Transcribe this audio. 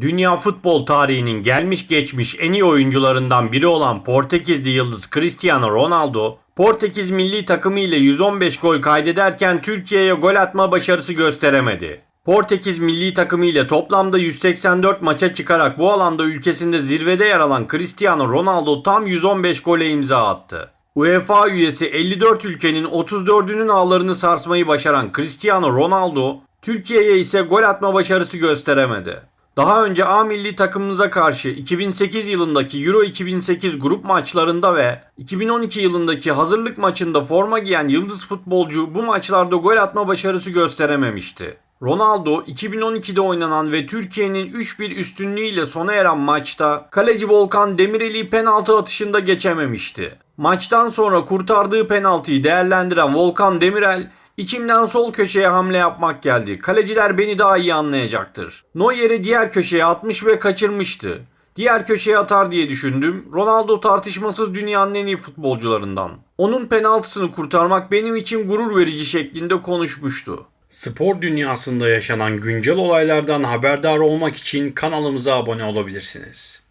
Dünya futbol tarihinin gelmiş geçmiş en iyi oyuncularından biri olan Portekizli yıldız Cristiano Ronaldo, Portekiz milli takımı ile 115 gol kaydederken Türkiye'ye gol atma başarısı gösteremedi. Portekiz milli takımı ile toplamda 184 maça çıkarak bu alanda ülkesinde zirvede yer alan Cristiano Ronaldo tam 115 gole imza attı. UEFA üyesi 54 ülkenin 34'ünün ağlarını sarsmayı başaran Cristiano Ronaldo, Türkiye'ye ise gol atma başarısı gösteremedi. Daha önce A milli takımımıza karşı 2008 yılındaki Euro 2008 grup maçlarında ve 2012 yılındaki hazırlık maçında forma giyen yıldız futbolcu bu maçlarda gol atma başarısı gösterememişti. Ronaldo 2012'de oynanan ve Türkiye'nin 3-1 üstünlüğüyle sona eren maçta kaleci Volkan Demirel'i penaltı atışında geçememişti. Maçtan sonra kurtardığı penaltıyı değerlendiren Volkan Demirel İçimden sol köşeye hamle yapmak geldi. Kaleciler beni daha iyi anlayacaktır. Neuer'i diğer köşeye atmış ve kaçırmıştı. Diğer köşeye atar diye düşündüm. Ronaldo tartışmasız dünyanın en iyi futbolcularından. Onun penaltısını kurtarmak benim için gurur verici şeklinde konuşmuştu. Spor dünyasında yaşanan güncel olaylardan haberdar olmak için kanalımıza abone olabilirsiniz.